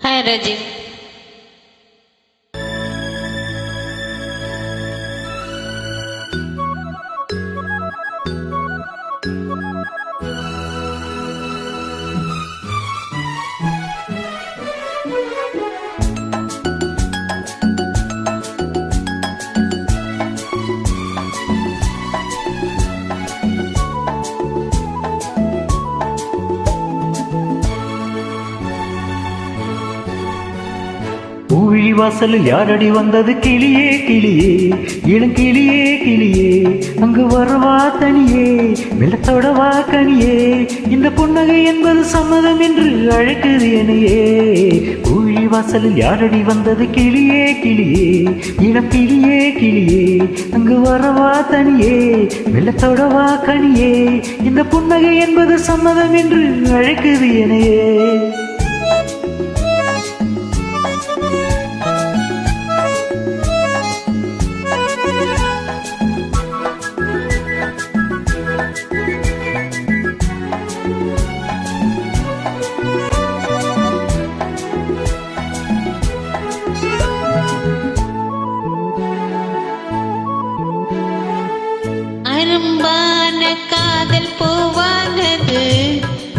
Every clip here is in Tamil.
है रज़ी Thank you. வாசலில் யாரடி வந்தது? கிளியே கிளியே. இளம் கிளியே. கிளியே அங்கு வரவா தனியே. வெள்ளத்தோடவா கனியே. இந்த புன்னகை என்பது சம்மதம் என்று அழைக்குது என்னையே. கூழி வாசலில் யாரடி வந்தது? கிளியே கிளியே. இளம் கிளியே கிளியே. அங்கு வரவா தனியே. வெள்ளத்தோடவா கனியே. இந்த புன்னகை என்பது சம்மதம் என்று அழைக்குது என்னையே. அன்பான காதல் பூவானது.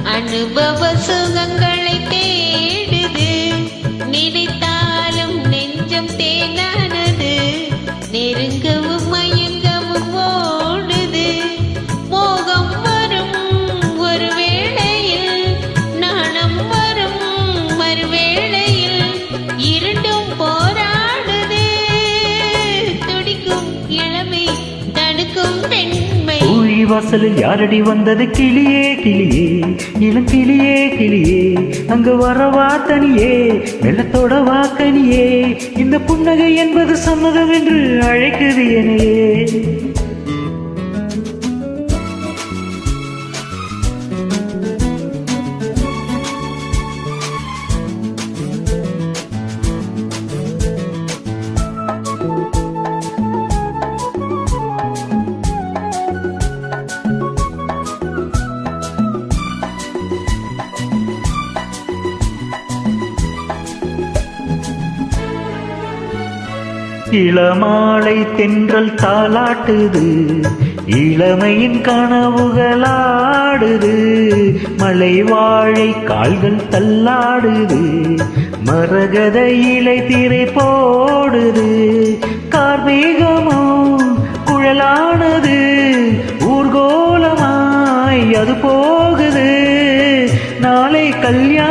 அனுபவ சுகங்கள் வாசலில் யாரடி வந்தது? கிளியே கிளியே இளம் கிளியே கிளியே அங்கு வரவா தனியே வெள்ளத்தோட வாக்கனியே இந்த புன்னகை என்பது சம்மதம் என்று அழைக்க இளமாலை தென்றல் தாளாட்டுது. இளமையின் கனவுகளாடுது. மலை வாழை கால்கள் தள்ளாடுது. மரகத இலை திரை போடுது. கார்மேகமோ குழலானது. ஊர்கோலமாய் அது போகுது. நாளை கல்யாணம்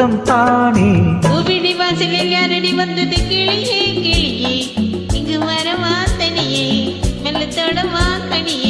பொருத்தம் தானே. பூவிடி வாசலில் யாரடி வந்தது கிளியே கிளியே. இங்கு வரவா தனியே மெல்லத்தோட வா கனியே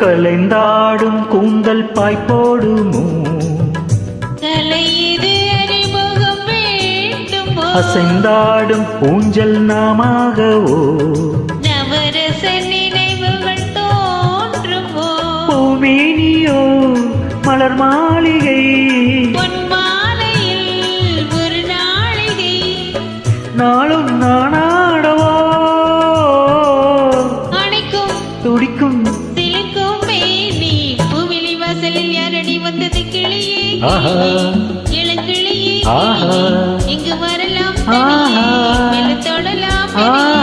கலைந்தாடும் கூந்தல் பாய் போடுமோ? கலை இது அறிமுகம் வேண்டுமோ? அசைந்தாடும் ஊஞ்சல் நாமாகவோ? நவரச நினைவுகள் தோன்றுமோ? பூமேனியோ மலர் மாளிகை? பொன் மாலையில் ஒரு நாளிகை? நாளும் நானாடவோ வந்தது கிளியே. இளங்கிளியே. இங்கு வரலாம் ஆஹா.